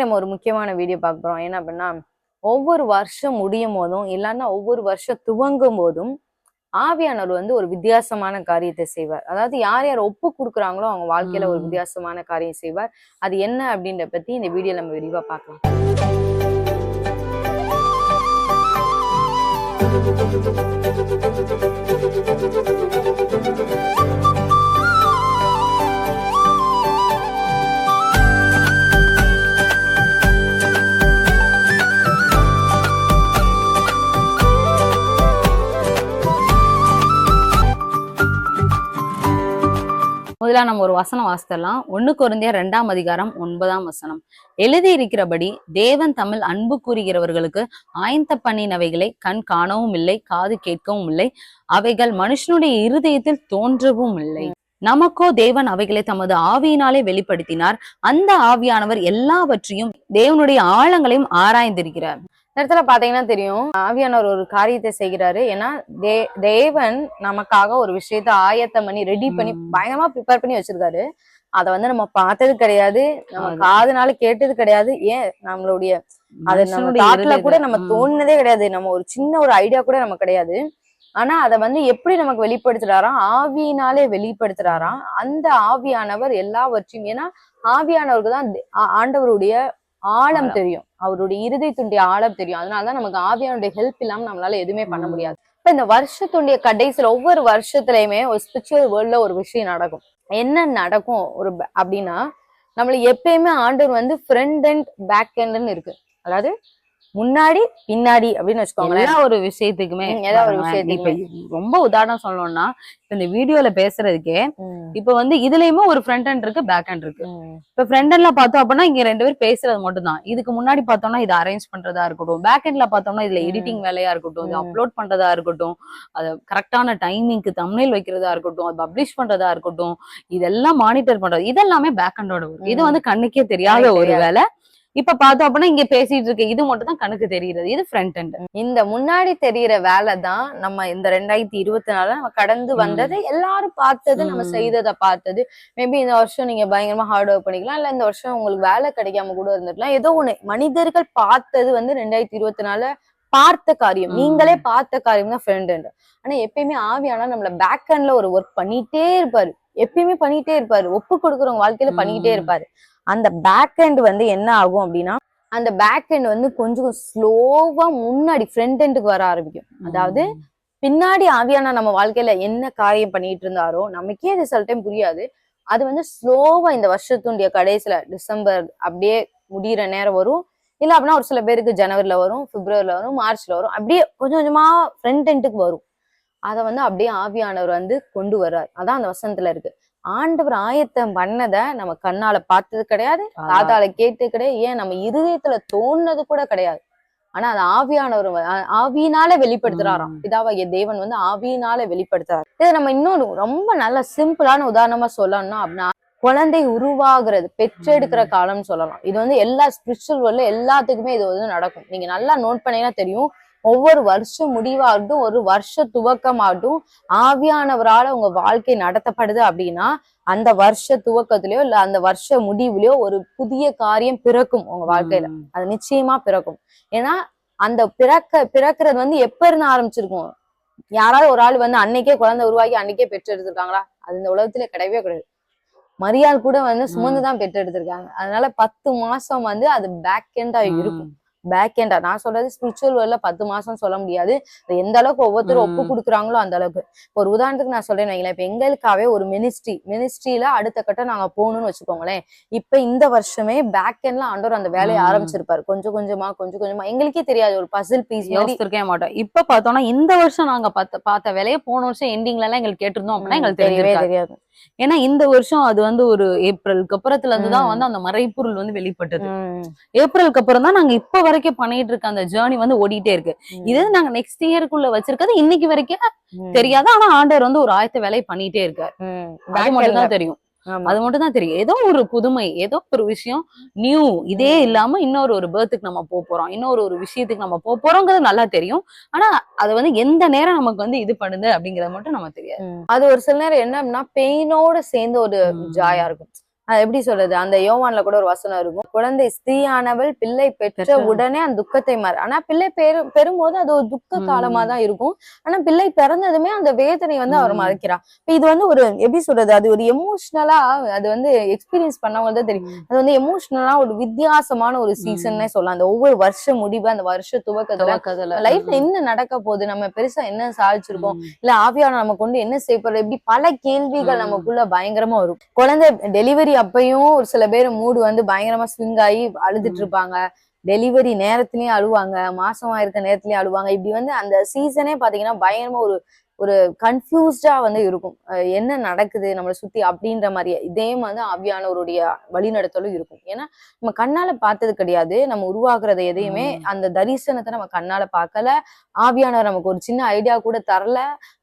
நம்ம ஒரு முக்கியமான வீடியோ பார்க்க போறோம். என்ன அப்படின்னா ஒவ்வொரு வருஷம் முடியும் போதும் இல்லைன்னா ஒவ்வொரு வருஷம் துவங்கும் போதும் ஆவியானவர் வந்து ஒரு வித்தியாசமான காரியத்தை செய்வார். அதாவது யார் யார் ஒப்பு கொடுக்குறாங்களோ அவங்க வாழ்க்கையில ஒரு. வித்தியாசமான காரியம் செய்வார். அது என்ன அப்படின்ற பத்தி இந்த வீடியோ நம்ம விரிவா பார்க்கலாம். முதல்ல நம்ம ஒரு வசனம் வாசித்தரலாம் ஒண்ணு குருந்திய ரெண்டாம் அதிகாரம் ஒன்பதாம் வசனம். எழுதி இருக்கிறபடி தேவன் தமிழ் அன்பு கூறுகிறவர்களுக்கு ஆயந்த பண்ணினவைகளை கண் காணவும் இல்லை காது கேட்கவும் இல்லை. அவைகள் மனுஷனுடைய இருதயத்தில் தோன்றவும் இல்லை. நமக்கோ தேவன் அவைகளை தமது ஆவியினாலே வெளிப்படுத்தினார். அந்த ஆவியானவர் எல்லாவற்றையும் தேவனுடைய ஆழங்களையும் ஆராய்ந்திருக்கிறார். இடத்துல பாத்தீங்கன்னா தெரியும். ஆவியானவர் ஒரு காரியத்தை செய்கிறாரு. ஏன்னா தே தேவன் நமக்காக ஒரு விஷயத்த ஆயத்தம் பண்ணி ரெடி பண்ணி. பயங்கரமா ப்ரிப்பேர் பண்ணி வச்சிருக்காரு. அதை வந்து நம்ம பார்த்தது கிடையாது. நம்ம காதுனால கேட்டது கிடையாது. ஏன்? நம்மளுடைய அது நம்ம தாட்ல கூட நம்ம. தோணுனதே கிடையாது. நம்ம ஒரு சின்ன ஒரு ஐடியா கூட நமக்கு கிடையாது. ஆனா அதை வந்து எப்படி நமக்கு வெளிப்படுத்துறாராம் ஆவியினாலே வெளிப்படுத்துறாராம் அந்த ஆவியானவர் எல்லாவற்றையும் ஏன்னா ஆவியானவருக்கு தான் ஆண்டவருடைய ஆழம். தெரியும். அவருடைய இருதயத்துடைய ஆழம் தெரியும். அதனாலதான் நமக்கு ஆவியானுடைய ஹெல்ப் இல்லாம நம்மளால எதுவுமே பண்ண. முடியாது. இப்ப இந்த வருஷத்துடைய கடைசியில ஒவ்வொரு வருஷத்துலயுமே ஒரு ஸ்பிரிச்சுவல் வேர்ல்ட்ல ஒரு விஷயம் நடக்கும். என்ன நடக்கும்? ஒரு அப்படின்னா நம்மள எப்பயுமே ஆண்டவர் வந்து ஃப்ரண்ட் அண்ட் பேக் எண்ட்னு இருக்கு. அதாவது முன்னாடி பின்னாடி அப்படின்னு வச்சுக்கோங்களேன் எல்லா ஒரு விஷயத்துக்குமே எல்லா ஒரு விஷயத்துக்குமே. ரொம்ப உதாரணம் சொல்லணும்னா இப்ப இந்த வீடியோல பேசுறதுக்கே இப்ப வந்து இதுலயுமே ஒரு ஃப்ரண்ட் ஹேண்ட் இருக்கு பேக் ஹேண்ட் இருக்கு இப்ப ஃப்ரண்ட் ஹேண்ட்ல பார்த்தோம் அப்படின்னா இங்க ரெண்டு பேர் பேசுறது மட்டும் தான் இதுக்கு முன்னாடி பார்த்தோம்னா இது அரேஞ்ச் பண்றதா இருக்கட்டும் பேக் ஹேண்ட்ல பார்த்தோம்னா இதுல. எடிட்டிங் வேலையா இருக்கட்டும் இது. அப்லோட் பண்றதா இருக்கட்டும் அது கரெக்டான டைமிங்க்கு தம்னைல் வைக்கிறதா இருக்கட்டும் அது பப்ளிஷ் பண்றதா இருக்கட்டும் இதெல்லாம் மானிட்டர் பண்றது இதெல்லாமே பேக் ஹேண்டோட இது. வந்து கண்ணுக்கே தெரியாத ஒரு. வேலை இப்ப பார்த்தோம் அப்படின்னா இங்க பேசிட்டு இருக்க இது மட்டும் தான் கண்ணுக்கு தெரியுறது இது ஃப்ரண்ட் ஹேண்ட் இந்த முன்னாடி தெரியிற வேலை தான் நம்ம இந்த ரெண்டாயிரத்தி இருபத்தி நாலுல நம்ம கடந்து. வந்தது எல்லாரும் பார்த்தது நம்ம. செய்ததை பார்த்தது. மேபி இந்த வருஷம் நீங்க பயங்கரமா ஹார்ட் ஒர்க் பண்ணிக்கலாம் இல்ல இந்த வருஷம் உங்களுக்கு வேலை கிடைக்காம கூட இருந்திருக்கலாம். ஏதோ ஒண்ணு. மனிதர்கள் பார்த்தது வந்து ரெண்டாயிரத்தி இருபத்தி நாலுல பார்த்த காரியம். நீங்களே பார்த்த காரியம் தான் ஃப்ரெண்ட் ஆனா எப்பயுமே ஆவியானா நம்மள பேக் ஹேண்ட்ல ஒரு ஒர்க் பண்ணிட்டே இருப்பாரு. எப்பயுமே பண்ணிட்டே இருப்பாரு. ஒப்பு கொடுக்குறவங்க வாழ்க்கையில பண்ணிக்கிட்டே. இருப்பாரு. அந்த பேக் ஹேண்ட் வந்து என்ன ஆகும் அப்படின்னா அந்த பேக் ஹேண்ட் வந்து கொஞ்சம் ஸ்லோவா முன்னாடி ஃப்ரண்ட் ஹேண்டுக்கு வர ஆரம்பிக்கும். அதாவது பின்னாடி ஆவியானா நம்ம வாழ்க்கையில என்ன காரியம் பண்ணிட்டு இருந்தாரோ நமக்கே அது சில டைம் புரியாது. அது வந்து ஸ்லோவா இந்த வருஷத்துடைய கடைசியில டிசம்பர் அப்படியே முடியிற நேரம் வரும். இல்ல அப்படின்னா ஒரு சில பேருக்கு ஜனவரில வரும் பிப்ரவரில வரும் மார்ச்ல வரும். அப்படியே கொஞ்சம் கொஞ்சமா ஃப்ரண்ட் ஹெண்டுக்கு வரும். அதை வந்து அப்படியே ஆவியானவர் வந்து கொண்டு வர்றார். அதான் அந்த வசனத்துல இருக்கு. ஆண்டவர் ஆயத்தம் பண்ணதை நம்ம கண்ணால பார்த்தது கிடையாது காதால கேட்டு கிடையாது ஏன்? நம்ம இருதயத்துல தோணுனது கூட கிடையாது. ஆனா அது ஆவியானவர் ஆவியினால வெளிப்படுத்துறாராம். பிதாவாகிய தேவன் வந்து ஆவியினால வெளிப்படுத்துறாரு. இதை நம்ம இன்னொரு ரொம்ப நல்ல சிம்பிளான உதாரணமா சொல்லணும்னா அப்படின்னா குழந்தை உருவாகிறது பெற்றெடுக்கிற. காலம்னு சொல்லலாம். இது வந்து எல்லா ஸ்பிரிச்சுவல் எல்லாத்துக்குமே இது வந்து நடக்கும். நீங்க நல்லா நோட் பண்ணீங்கன்னா தெரியும். ஒவ்வொரு வருஷம் முடிவாகட்டும் ஒரு வருஷ துவக்கமாகட்டும் ஆவியானவரால உங்க வாழ்க்கை நடத்தப்படுது அப்படின்னா அந்த வருஷ துவக்கத்திலயோ இல்ல அந்த வருஷ முடிவுலயோ ஒரு புதிய காரியம் பிறக்கும் உங்க வாழ்க்கையில. அது நிச்சயமா பிறக்கும். ஏன்னா அந்த பிறக்க பிறக்கிறது வந்து எப்ப இருந்து ஆரம்பிச்சிருக்கும்? யாராவது ஒரு ஆள் வந்து அன்னைக்கே குழந்தை உருவாக்கி அன்னைக்கே பெற்று எடுத்திருக்காங்களா? அது இந்த உலகத்துல கிடையவே கிடையாது. மரியாள் கூட வந்து சுமந்து தான் பெற்று எடுத்திருக்காங்க. அதனால பத்து மாசம் வந்து அது பேக் எண்டா இருக்கும். பேக் எண்டா நான் சொல்றது ஸ்பிரிச்சுவல் வேர்ல்ட்ல பத்து மாசம் சொல்ல முடியாது. எந்த அளவுக்கு ஒவ்வொருத்தரும் ஒப்பு. கொடுக்குறாங்களோ அந்த அளவுக்கு. ஒரு உதாரணத்துக்கு நான் சொல்றேன் வைங்களேன். இப்ப எங்களுக்காவே ஒரு மினிஸ்ட்ரி மினிஸ்ட்ரியில அடுத்த கட்டம் நாங்க போகணும்னு வச்சுக்கோங்களேன். இப்ப இந்த வருஷமே பேக் எண்ட்ல ஆண்டவர் அந்த வேலையை. ஆரம்பிச்சிருப்பாரு. கொஞ்சம் கொஞ்சமா கொஞ்சம் கொஞ்சமா. எங்களுக்கே தெரியாது. ஒரு பசில் பீஸ் யோசிச்சிருக்கவே மாட்டோம். இப்ப பார்த்தோம்னா இந்த வருஷம் நாங்க பார்த்த பார்த்த வேலையை போன வருஷம் எண்டிங்ல எல்லாம் எங்களுக்கு கேட்டிருந்தோம் அப்படின்னா எங்களுக்கு தெரியவே தெரியாது. ஏன்னா இந்த வருஷம் அது வந்து ஒரு ஏப்ரலுக்கு அப்புறத்துல இருந்து தான். வந்து அந்த மறைப்பொருள் வந்து வெளிப்பட்டது. ஏப்ரலுக்கு அப்புறம் தான் நாங்க இப்ப வரைக்கும் பண்ணிட்டு இருக்க அந்த ஜேர்னி வந்து ஓடிட்டே இருக்கு இது நாங்க நெக்ஸ்ட் இயருக்குள்ள வச்சிருக்கிறது இன்னைக்கு வரைக்கும் தெரியாது ஆனா ஆண்டவர் வந்து ஒரு ஆயத்த வேலையை பண்ணிட்டே இருக்காரு. அது மட்டும். தான் தெரியும். அது மட்டும் தான் தெரியும் ஏதோ ஒரு புதுமை ஏதோ ஒரு விஷயம் நியூ இதே. இல்லாம இன்னொரு ஒரு பேர்த்துக்கு நம்ம போக போறோம் இன்னொரு ஒரு விஷயத்துக்கு நம்ம போக போறோங்கிறது நல்லா தெரியும் ஆனா அது வந்து எந்த நேரம் நமக்கு வந்து இது பண்ணுது அப்படிங்கறது மட்டும் நமக்கு தெரியாது. அது ஒரு சில நேரம் என்ன அப்படின்னா பெயினோட சேர்ந்து ஒரு. ஜாயா இருக்கும் எப்படி சொல்றது? அந்த யோவான்ல கூட ஒரு வசனம் இருக்கும். குழந்தை ஸ்திரீயானவள் பிள்ளை பெற்ற உடனே அந்த துக்கத்தை மாறு. ஆனா பிள்ளை பெரு பெறும்போது அது ஒரு துக்க. காலமா தான் இருக்கும். ஆனா பிள்ளை பிறந்ததுமே அந்த வேதனை வந்து அவர். மறைக்கிறா. இப்ப இது வந்து ஒரு எப்படி சொல்றது? அது ஒரு எமோஷனலா அது வந்து எக்ஸ்பீரியன்ஸ் பண்ணவங்க தான் தெரியும். அது வந்து எமோஷனலா ஒரு வித்தியாசமான ஒரு சீசன்னே சொல்லலாம். அந்த ஒவ்வொரு வருஷ முடிவு அந்த வருஷ துவக்கத்துல. லைஃப்ல என்ன நடக்க போகுது? நம்ம பெருசா என்ன சாதிச்சிருக்கோம். இல்ல ஆவியான நம்ம கொண்டு என்ன செய்ய போறோம் இப்படி பல கேள்விகள். நமக்குள்ள பயங்கரமா வரும். குழந்தை டெலிவரி அப்பயும் ஒரு சில பேர் மூடு வந்து பயங்கரமா ஸ்விங் ஆகி அழுதுட்டு. இருப்பாங்க. டெலிவரி நேரத்துலயும் அழுவாங்க. மாசமா இருக்க நேரத்துலயும் அழுவாங்க. இப்படி வந்து அந்த சீசனே பாத்தீங்கன்னா பயங்கரமா ஒரு ஒரு கன்ஃபியூஸ்டா வந்து இருக்கும். என்ன நடக்குது? நம்மளை சுத்தி அப்படின்ற மாதிரி இதே மாதிரி ஆவியானவருடைய வழிநடத்தலும் இருக்கும். ஏன்னா நம்ம கண்ணால பார்த்தது கிடையாது. நம்ம உருவாக்குறத எதையுமே. அந்த தரிசனத்தை நம்ம கண்ணால பார்க்கல. ஆவியானவர் நமக்கு ஒரு சின்ன ஐடியா கூட தரல.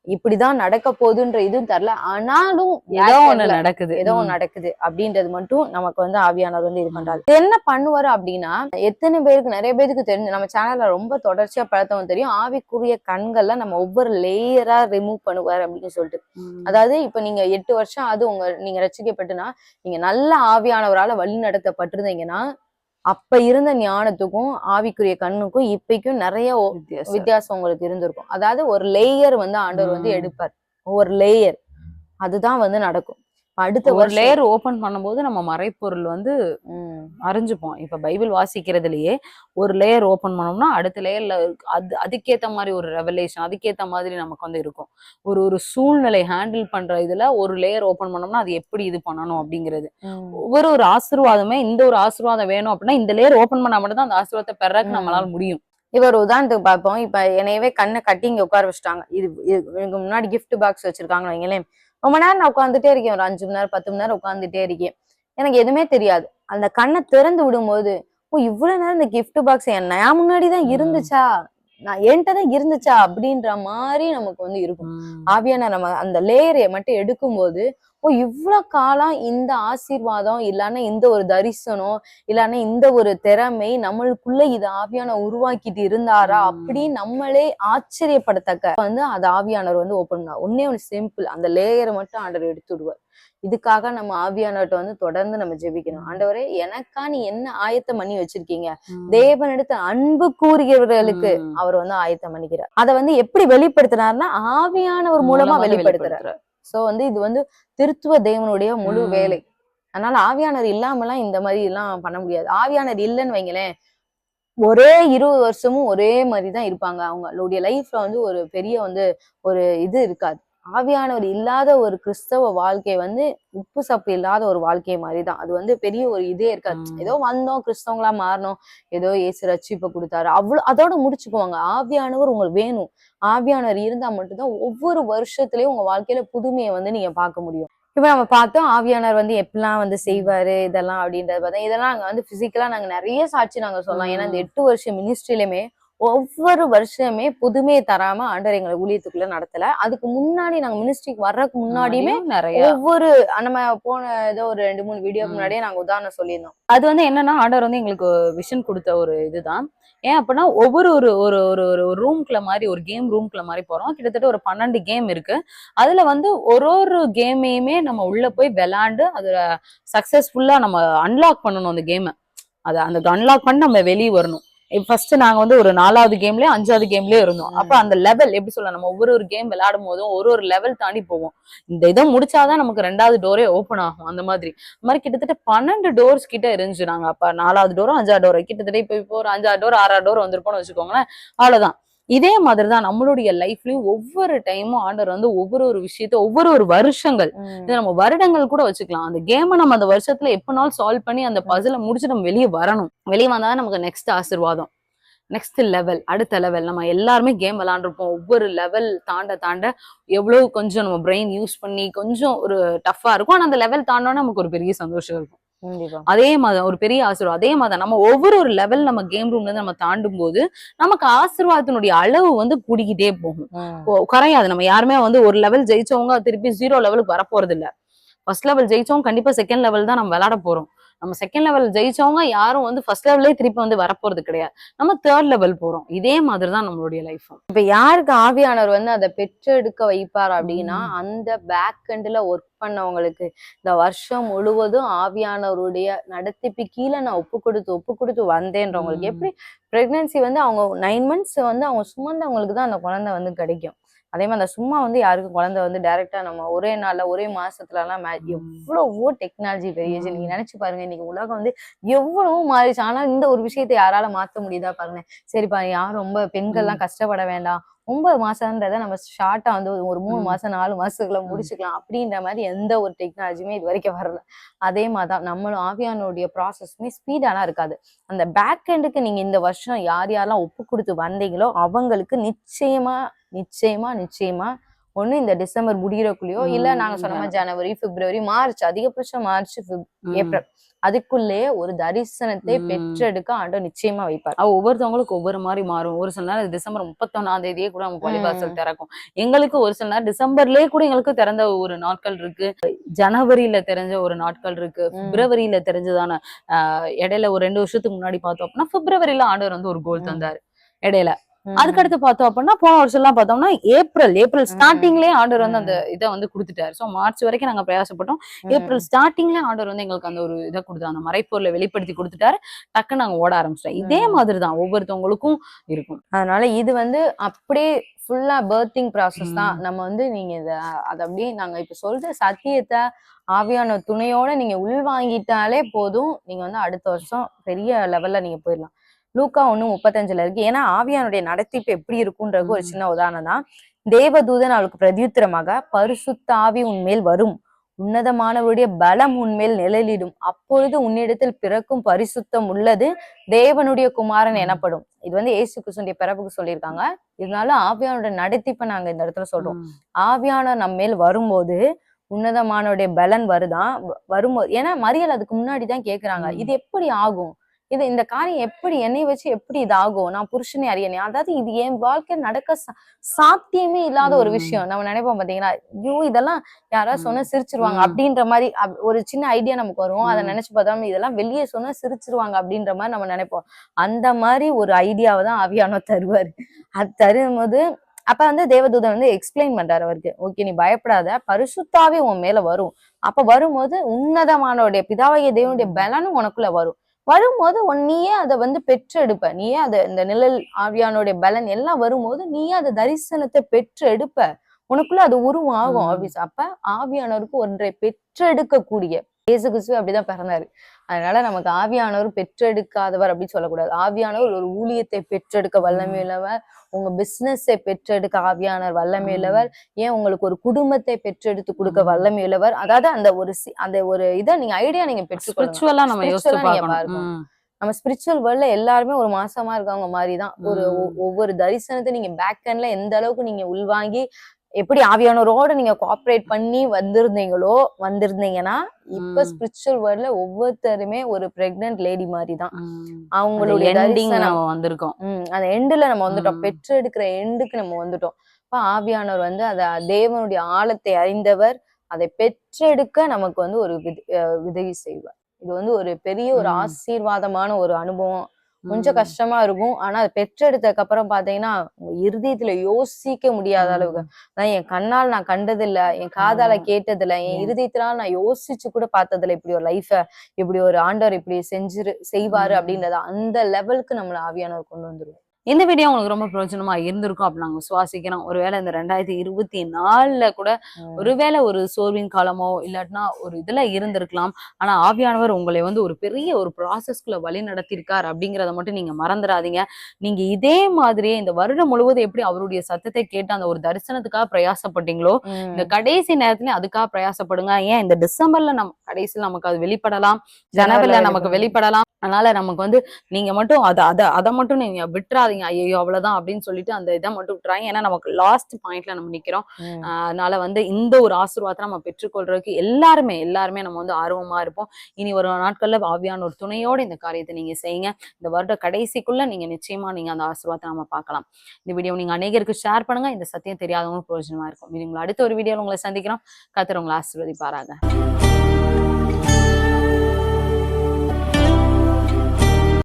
இப்படிதான் நடக்க போகுதுன்ற இதுவும் தரல ஆனாலும் ஏதோ ஒண்ணு நடக்குது. ஏதோ. ஒண்ணு நடக்குது அப்படின்றது மட்டும் நமக்கு வந்து ஆவியானவர் வந்து இது பண்றாரு. என்ன பண்ணுவாரு அப்படின்னா எத்தனை பேருக்கு நிறைய பேருக்கு தெரிஞ்சு நம்ம சேனல்ல ரொம்ப தொடர்ச்சியா பழத்தவங்க தெரியும். ஆவிக்குரிய கண்கள்ல நம்ம ஒவ்வொரு லேயரா ரிமூவ் பண்ணுவார் அப்படின்னு சொல்லிட்டு. அதாவது இப்ப நீங்க எட்டு வருஷம் அது உங்க நீங்க ரசிக்கப்பட்டுனா நீங்க நல்ல ஆவியானவரால வழி நடத்தப்பட்டிருந்தீங்கன்னா அப்ப இருந்த ஞானத்துக்கும் ஆவிக்குரிய கண்ணுக்கும் இப்பைக்கும் நிறைய வித்தியாசம். உங்களுக்கு இருந்திருக்கும் அதாவது ஒரு லேயர் வந்து ஆண்டவர் வந்து. எடுப்பார் ஒரு லேயர் அதுதான் வந்து நடக்கும் அடுத்த ஒரு லேயர் ஓபன் பண்ணும்போது நம்ம மறைப்பொருள் வந்து அறிஞ்சுப்போம். இப்ப பைபிள் வாசிக்கிறதுலயே ஒரு லேயர் ஓபன் பண்ணோம்னா அடுத்த லேயர்ல அது அதுக்கேத்த மாதிரி ஒரு ரெவலேஷன் அதுக்கேத்த மாதிரி நமக்கு வந்து இருக்கும். ஒரு ஒரு சூழ்நிலை ஹேண்டில் பண்ற இதுல ஒரு லேயர் ஓபன் பண்ணோம்னா அது எப்படி இது பண்ணணும் அப்படிங்கிறது. ஒவ்வொரு ஒரு ஆசீர்வாதமே இந்த ஒரு ஆசீர்வாதம் வேணும் அப்படின்னா இந்த லேயர் ஓபன் பண்ணா மட்டும் தான் அந்த ஆசீர்வாதத்தை பெறக்கு. நம்மளால முடியும். இப்ப ஒரு உதாரணத்துக்கு பார்ப்போம். இப்ப என்னையவே கண்ணை கட்டி இங்க உட்கார வச்சுட்டாங்க. இது இது- எனக்கு முன்னாடி கிஃப்ட் பாக்ஸ் வச்சிருக்காங்க வைங்களேன். ரொம்ப நேரம் நான் உட்காந்துட்டே இருக்கேன். ஒரு அஞ்சு மணி நேரம் பத்து மணி நேரம் உட்காந்துட்டே இருக்கேன். எனக்கு எதுவுமே தெரியாது. அந்த கண்ணை திறந்து விடும்போது ஓ இவ்வளவு நேரம் இந்த gift பாக்ஸ் என்ன என் முன்னாடி தான். இருந்துச்சா? நான் என்கிட்ட தான் இருந்துச்சா? அப்படின்ற மாதிரி நமக்கு வந்து இருக்கும். ஆவியான நம்ம அந்த லேயரை மட்டும் எடுக்கும்போது ஓ இவ்வளவு காலம் இந்த ஆசீர்வாதம் இல்லைன்னா இந்த ஒரு தரிசனம் இல்லைன்னா இந்த ஒரு திறமை நம்மளுக்குள்ள இது ஆவியான உருவாக்கிட்டு இருந்தாரா ம். அப்படி நம்மளே ஆச்சரியப்படத்தக்க. வந்து அது ஆவியானவர் வந்து ஓப்பன் பண்ணா. ஒன்னே ஒன்று சிம்பிள் அந்த லேயரை மட்டும் ஆண்டவர் எடுத்து விடுவார். இதுக்காக நம்ம ஆவியானவர்கிட்ட வந்து தொடர்ந்து நம்ம ஜெபிக்கணும். ஆண்டவரே எனக்கா நீ என்ன ஆயத்தம் பண்ணி வச்சிருக்கீங்க? ம். தேவனிடத்து அன்பு கூறுகிறவர்களுக்கு. அவர் வந்து ஆயத்தம் பண்ணிக்கிறார். அதை வந்து எப்படி வெளிப்படுத்தினார்னா ஆவியானவர் மூலமா வெளிப்படுத்துறார். சோ வந்து இது வந்து திருத்துவ தேவனுடைய முழு. வேலை. அதனால ஆவியானவர் இல்லாமலாம் இந்த மாதிரி எல்லாம் பண்ண முடியாது. ஆவியானவர் இல்லைன்னு வைங்களேன் ஒரே இருபது வருஷமும் ஒரே மாதிரி தான் இருப்பாங்க அவங்களுடைய லைஃப்ல வந்து ஒரு பெரிய வந்து ஒரு இது இருக்காது. ஆவியானவர் இல்லாத ஒரு கிறிஸ்தவ வாழ்க்கை வந்து உப்பு சப்பு இல்லாத ஒரு வாழ்க்கை மாதிரி தான் அது வந்து பெரிய ஒரு இதே இருக்காது. ஏதோ வந்தோம் கிறிஸ்தவங்களா மாறணும் ஏதோ ஏசு ரட்சிப்பை கொடுத்தாரு. அவ்வளவு அதோட முடிச்சுக்குவாங்க. ஆவியானவர் உங்களுக்கு வேணும். ஆவியானவர் இருந்தா மட்டும்தான் ஒவ்வொரு வருஷத்துலயும் உங்க வாழ்க்கையில புதுமையை வந்து நீங்க பார்க்க முடியும். இப்ப நம்ம பார்த்தோம் ஆவியானவர் வந்து எப்படிலாம் வந்து செய்வாரு இதெல்லாம் அப்படின்றத பார்த்தா இதெல்லாம் நாங்க வந்து பிசிக்கலா நாங்க நிறைய சாட்சி நாங்க சொல்லலாம். ஏன்னா இந்த. எட்டு வருஷம் மினிஸ்ட்ரியிலுமே ஒவ்வொரு வருஷமே புதுமையை தராம ஆண்டவர் எங்களை ஊழியத்துக்குள்ள நடத்தல. அதுக்கு முன்னாடி நாங்க மினிஸ்ட்ரிக்கு வர்றதுக்கு முன்னாடியுமே நிறைய. ஒவ்வொரு நம்ம போன ஏதோ ஒரு ரெண்டு மூணு வீடியோக்கு ம். முன்னாடியே நாங்க உதாரணம் சொல்லியிருந்தோம். அது வந்து என்னன்னா ஆண்டவர் வந்து எங்களுக்கு விஷன் கொடுத்த ஒரு இதுதான். ஏன் அப்படின்னா ஒவ்வொரு ஒரு ஒரு ஒரு ஒரு ரூம்குள்ள மாதிரி ஒரு கேம் ரூம்குள்ள மாதிரி போறோம். கிட்டத்தட்ட ஒரு பன்னெண்டு கேம் இருக்கு. அதுல வந்து ஒரு ஒரு கேமையுமே நம்ம உள்ள போய் விளாண்டு அதுல சக்சஸ்ஃபுல்லா நம்ம அன்லாக் பண்ணணும் அந்த கேமை அதை அந்த அன்லாக் பண்ணி நம்ம வெளியே வரணும். ஃபர்ஸ்ட் நாங்க வந்து ஒரு நாலாவது கேம்லயே அஞ்சாவது கேம்லயே இருந்தோம். அப்ப அந்த லெவல் எப்படி சொல்ல நம்ம ஒவ்வொரு ஒரு கேம் விளையாடும் போதும் ஒரு ஒரு லெவல் தாண்டி போவோம். இந்த இதை முடிச்சாதான் நமக்கு ரெண்டாவது டோரே ஓப்பன் ஆகும் அந்த மாதிரி. இந்த மாதிரி கிட்டத்தட்ட பன்னெண்டு டோர்ஸ் கிட்ட இருந்துச்சு நாங்க அப்ப. நாலாவது டோரும் அஞ்சாவது டோர் கிட்டத்தட்ட இப்ப இப்போ ஒரு அஞ்சாறு டோர் ஆறாறு டோர் வந்திருப்போம்னு வச்சுக்கோங்களேன். அவ்வளவுதான். இதே மாதிரி தான் நம்மளுடைய லைஃப்லயும் ஒவ்வொரு டைமும் ஆண்டவர் வந்து ஒவ்வொரு ஒரு விஷயத்த ஒவ்வொரு ஒரு வருஷங்கள் இது நம்ம வருடங்கள் கூட வச்சுக்கலாம். அந்த கேமை நம்ம அந்த வருஷத்துல எப்பனாலும் சால்வ் பண்ணி அந்த பசில முடிச்சு நம்ம வெளியே வரணும். வெளியே வந்தாதான் நமக்கு நெக்ஸ்ட் ஆசீர்வாதம். நெக்ஸ்ட் லெவல் அடுத்த லெவல் நம்ம எல்லாருமே கேம் விளாண்டுருப்போம் ஒவ்வொரு லெவல் தாண்ட தாண்ட எவ்வளவு கொஞ்சம் நம்ம பிரெயின் யூஸ் பண்ணி கொஞ்சம் ஒரு டஃப்பா இருக்கும். ஆனா அந்த லெவல் தாண்டோன்னா நமக்கு ஒரு பெரிய சந்தோஷம் இருக்கும். அதே மாதிரி ஒரு பெரிய ஆசீர்வாதம். அதே மாதிரி நம்ம ஒவ்வொரு ஒரு லெவல் நம்ம கேம் ரூம்ல இருந்து நம்ம தாண்டும் போது நமக்கு ஆசீர்வாதத்தினுடைய அளவு வந்து கூடிக்கிட்டே போகும். குறையாது. நம்ம யாருமே வந்து ஒரு லெவல் ஜெயிச்சவங்க திருப்பி ஜீரோ லெவலுக்கு வரப்போறது இல்ல ஃபர்ஸ்ட் லெவல் ஜெயிச்சவங்க கண்டிப்பா செகண்ட் லெவல் தான் நம்ம விளையாட போறோம். நம்ம செகண்ட் லெவல் ஜெயிச்சவங்க யாரும் வந்து ஃபர்ஸ்ட் லெவல்லே திருப்பி வந்து வரப்போறது கிடையாது நம்ம தேர்ட் லெவல் போறோம் இதே மாதிரி தான் நம்மளுடைய லைஃப் இப்ப யாருக்கு ஆவியானவர் வந்து அதை பெற்றெடுக்க வைப்பார் அப்படின்னா. அந்த பேக் எண்ட்ல ஒர்க் பண்ணவங்களுக்கு இந்த வருஷம் முழுவதும் ஆவியானவருடைய நடத்திப்பு கீழே நான் ஒப்பு கொடுத்து ஒப்பு கொடுத்து வந்தேன்றவங்களுக்கு. எப்படி பிரெக்னன்சி வந்து அவங்க நைன் மந்த்ஸ் வந்து அவங்க சுமந்தவங்களுக்கு தான் அந்த குழந்தை வந்து கிடைக்கும் அதே மாதிரி அந்த சும்மா வந்து யாருக்கும் குழந்தை வந்து டைரக்டா நம்ம ஒரே நாள்ல ஒரே மாசத்துல எல்லாம் மா- எவ்வளவோ டெக்னாலஜி பெரியச்சு நீங்க. நினைச்சு பாருங்க இன்னைக்கு உலகம் வந்து எவ்வளவோ மாறிச்சு ஆனா இந்த ஒரு விஷயத்தை யாரால மாத்த முடியுதா பாருங்க. சரிப்பா யாரும் ரொம்ப பெண்கள்லாம் கஷ்டப்பட வேண்டாம். ஒன்பது மாசம்ன்றத நம்ம ஷார்ட்டா வந்து ஒரு- மூணு. மாசம் நாலு மாசத்துக்குள்ள முடிச்சுக்கலாம். அப்படின்ற மாதிரி எந்த ஒரு டெக்னாலஜியுமே இது வரைக்கும் வரல. அதே மாதிரிதான் நம்மளும் ஆவியானுடைய ப்ராசஸ்மே ஸ்பீடாலாம் இருக்காது. அந்த பேக் எண்டுக்கு நீங்க இந்த வருஷம் யார் யாரெல்லாம் ஒப்பு கொடுத்து வந்தீங்களோ அவங்களுக்கு நிச்சயமா நிச்சயமா நிச்சயமா ஒண்ணு இந்த டிசம்பர் முடியறக்குள்ளயோ இல்ல நாங்க சொன்ன மாதிரி ஜனவரி பிப்ரவரி மார்ச் அதிகபட்சம் மார்ச் ஏப்ரல் அதுக்குள்ளே ஒரு தரிசனத்தை. பெற்றெடுக்க ஆண்டவர் நிச்சயமா வைப்பார் அவ ஒவ்வொருத்தவங்களுக்கு ஒவ்வொரு மாதிரி மாறும் ஒரு சில நேரம் டிசம்பர் முப்பத்தொன்னாம் தேதியே கூட நமக்கு வழிவாசல் ம். திறக்கும் எங்களுக்கு ஒரு சில நேரம் டிசம்பர்லயே கூட எங்களுக்கு திறந்த ஒரு நாட்கள் இருக்கு ஜனவரியில தெரிஞ்ச ஒரு நாட்கள் இருக்கு. பிப்ரவரியில தெரிஞ்சதான ஆஹ் இடையில ஒரு ரெண்டு வருஷத்துக்கு முன்னாடி பார்த்தோம் அப்படின்னா பிப்ரவரியில ஆண்டவர் வந்து ஒரு கோல். தந்தாரு இடையில. அதுக்கடுத்து பார்த்தோம் அப்படின்னா போன வருஷம் எல்லாம் பார்த்தோம்னா ஏப்ரல் ஏப்ரல். ஸ்டார்டிங்லயே ஆண்டவர் வந்து அந்த. இதை வந்து கொடுத்துட்டாரு சோ மார்ச் வரைக்கும் நாங்க பிரயாசப்பட்டோம். ஏப்ரல் ஸ்டார்டிங்ல ஆண்டவர் வந்து எங்களுக்கு அந்த ஒரு இதை கொடுத்தாரு அந்த மறைப்பொருளை வெளிப்படுத்தி கொடுத்துட்டாரு டக்குன்னு நாங்க ஓட ஆரம்பிச்சிட்டோம் இதே. மாதிரி தான் ஒவ்வொருத்தவங்களுக்கும் இருக்கும் அதனால இது வந்து அப்படியே ஃபுல்லா பர்த்திங் ப்ராசஸ் தான். நம்ம வந்து நீங்க இத அது அப்படியே நாங்க இப்ப சொல்ற சத்தியத்தை ஆவியான துணையோட நீங்க உள்வாங்கிட்டாலே போதும் நீங்க வந்து அடுத்த வருஷம் பெரிய லெவல்ல நீங்க போயிடலாம் லூக்கா ஒண்ணு முப்பத்தஞ்சுல இருக்கு. ஏன்னா ஆவியானுடைய நடத்திப்பு எப்படி இருக்குன்றது ஒரு. சின்ன உதாரணம் தான். தேவதூதன் அவளுக்கு பிரதியுத்தரமாக பரிசுத்த ஆவி உன்மேல் வரும். உன்னதமானவருடைய பலம் உன்மேல் நிழலிடும். அப்பொழுது உன்னிடத்தில் பிறக்கும் பரிசுத்தம் உள்ளது. தேவனுடைய குமாரன். எனப்படும். இது வந்து ஏசு கிறிஸ்துடைய பிறப்புக்கு சொல்லியிருக்காங்க. இதனால ஆவியானோட நடத்திப்ப நாங்க இந்த இடத்துல சொல்றோம். ம். ஆவியானவர் நம்ம மேல் வரும்போது உன்னதமானோடைய பலன் வருதான் வரும்போது ஏன்னா மரியல் அதுக்கு முன்னாடி தான் கேக்குறாங்க. இது எப்படி ஆகும்? இது இந்த காரியம் எப்படி என்னை வச்சு எப்படி இது ஆகும் நான் புருஷனை அறியனே அதாவது இது என் வாழ்க்கை நடக்க சாத்தியமே இல்லாத ஒரு. விஷயம். நம்ம நினைப்போம் பாத்தீங்களா? ஐயோ இதெல்லாம் யாராவது. சொன்னா சிரிச்சிருவாங்க. அப்படின்ற மாதிரி ஒரு சின்ன ஐடியா நமக்கு வரும். அதை. நினைச்சு பார்த்தா இதெல்லாம் வெளியே சொன்னா சிரிச்சிருவாங்க அப்படின்ற மாதிரி நம்ம நினைப்போம். அந்த மாதிரி ஒரு ஐடியாவை தான் ஆவியானவர் தருவாரு. அது தரும்போது அப்ப வந்து தேவதூதன் வந்து எக்ஸ்பிளைன் பண்றாரு அவருக்கு. ஓகே நீ பயப்படாத. பரிசுத்தாவே உன் மேல வரும். அப்ப வரும்போது உன்னதமானோடைய பிதாவாகிய தேவனுடைய பலனும் உனக்குள்ள வரும். வரும்போது உன் நீயே அதை வந்து பெற்றெடுப்ப. நீயே அதை இந்த நிழல் ஆவியானுடைய பலன் எல்லாம் வரும்போது நீயே அதை தரிசனத்தை பெற்று எடுப்ப உனக்குள்ள அது உருவாகும். அப்படி அப்ப ஆவியானவருக்கு ஒன்றை பெற்றெடுக்கக்கூடிய. இயேசு கிறிஸ்து அப்படிதான் பிறந்தாரு. அதனால நமக்கு ஆவியானவர் பெற்றெடுக்காதவர் அப்படின்னு சொல்லக்கூடாது ஆவியானவர் ஒரு ஊழியத்தை பெற்றெடுக்க வல்லமை ம். உள்ளவர் உங்க பிசினஸை பெற்றெடுக்க ஆவியானவர் வல்லமை ம். உள்ளவர் ஏன் உங்களுக்கு ஒரு குடும்பத்தை பெற்றெடுத்து கொடுக்க ம். வல்லமை உள்ளவர் அதாவது அந்த ஒரு சி- அந்த ஒரு இதை நீங்க ஐடியா நீங்க பெற்றுக்கொள்ளுங்க ஸ்பிரிச்சுவலா நம்ம பாருங்க. நம்ம ஸ்பிரிச்சுவல் வேர்ல்ட்ல எல்லாருமே ஒரு மாசமா இருக்கவங்க மாதிரி தான் ஒரு. ஒவ்வொரு தரிசனத்தை நீங்க பேக் எண்ட்ல எந்த அளவுக்கு நீங்க உள்வாங்கி எப்படி ஆவியானவரோட நீங்க கோஆப்ரேட் பண்ணி வந்திருந்தீங்களோ வந்திருந்தீங்கன்னா இப்ப. ஸ்பிரிச்சுவல் வேர்ல்ட்ல ஒவ்வொருத்தருமே ஒரு பிரெக்னன்ட் லேடி மாதிரி தான். அவங்களுடைய நம்ம வந்திருக்கோம் அந்த எண்டுல நம்ம வந்துட்டோம். பெற்றெடுக்கிற எண்டுக்கு நம்ம வந்துட்டோம் இப்ப ஆவியானவர் வந்து அத தேவனுடைய ஆழத்தை அறிந்தவர் அதை பெற்றெடுக்க நமக்கு வந்து ஒரு உதவி செய்வார் இது வந்து ஒரு பெரிய ஒரு. ஆசீர்வாதமான ஒரு அனுபவம் கொஞ்சம். கஷ்டமா இருக்கும் ஆனா அது பெற்றெடுத்ததுக்கு அப்புறம் பாத்தீங்கன்னா இருதயத்துல யோசிக்க முடியாத. அளவுக்கு நான் என் கண்ணால் நான் கண்டதில்ல என் காதால. கேட்டதில்ல என். இருதயத்தினால நான் யோசிச்சு கூட பார்த்ததில்ல இப்படி ஒரு லைஃப இப்படி ஒரு ஆண்டவர் இப்படி செஞ்சிரு செய்வாரு. அப்படின்றத அந்த லெவலுக்கு நம்மள ஆவியானவர் கொண்டு வந்துருவார் இந்த வீடியோ உங்களுக்கு ரொம்ப பிரயோஜனமா இருந்திருக்கும் அப்படி நாங்க சுவாசிக்கிறோம் ஒருவேளை இந்த ரெண்டாயிரத்தி இருபத்தி நாலுல கூட ஒருவேளை ஒரு சோர்வின் காலமோ இல்லாட்டினா ஒரு இதுல இருந்திருக்கலாம். ஆனா ஆவியானவர் உங்களை வந்து ஒரு பெரிய ஒரு ப்ராசஸ்க்குள்ள வழி நடத்திருக்கார் அப்படிங்கறத மட்டும் நீங்க மறந்துடாதீங்க. நீங்க இதே மாதிரியே இந்த வருடம் முழுவதும் எப்படி அவருடைய சத்தத்தை கேட்டு அந்த ஒரு தரிசனத்துக்காக பிரயாசப்பட்டீங்களோ இந்த கடைசி நேரத்துல அதுக்காக பிரயாசப்படுங்க. ஏன் இந்த டிசம்பர்ல நம்ம கடைசியில் நமக்கு அது வெளிப்படலாம்? ஜனவரில நமக்கு வெளிப்படலாம். அதனால நமக்கு வந்து நீங்க மட்டும் அத அத அதை மட்டும் நீங்க விட்டுறாதீங்க. ஐயோ அவ்வளவுதான் அப்படின்னு சொல்லிட்டு அந்த இதை மட்டும் விட்டுறாங்க ஏன்னா நமக்கு லாஸ்ட் பாயிண்ட்ல நம்ம நிக்கிறோம். அதனால வந்து இந்த ஒரு ஆசீர்வாதத்தை நம்ம பெற்றுக்கொள்றதுக்கு எல்லாருமே எல்லாருமே நம்ம வந்து ஆர்வமா இருப்போம். இனி ஒரு நாட்கள்ல ஆவியான ஒரு துணையோட இந்த காரியத்தை நீங்க செய்யுங்க. இந்த வருட கடைசிக்குள்ள நீங்க நிச்சயமா நீங்க அந்த ஆசீர்வாதத்தை நம்ம பார்க்கலாம். இந்த வீடியோ நீங்க அநேகருக்கு ஷேர் பண்ணுங்க. இந்த சத்தியம் தெரியாதவங்க பிரயோஜனமா இருக்கும். இது உங்களை அடுத்த ஒரு வீடியோல உங்களை சந்திக்கிறோம். கத்திர உங்களை ஆசீர்வதிப்பாராங்க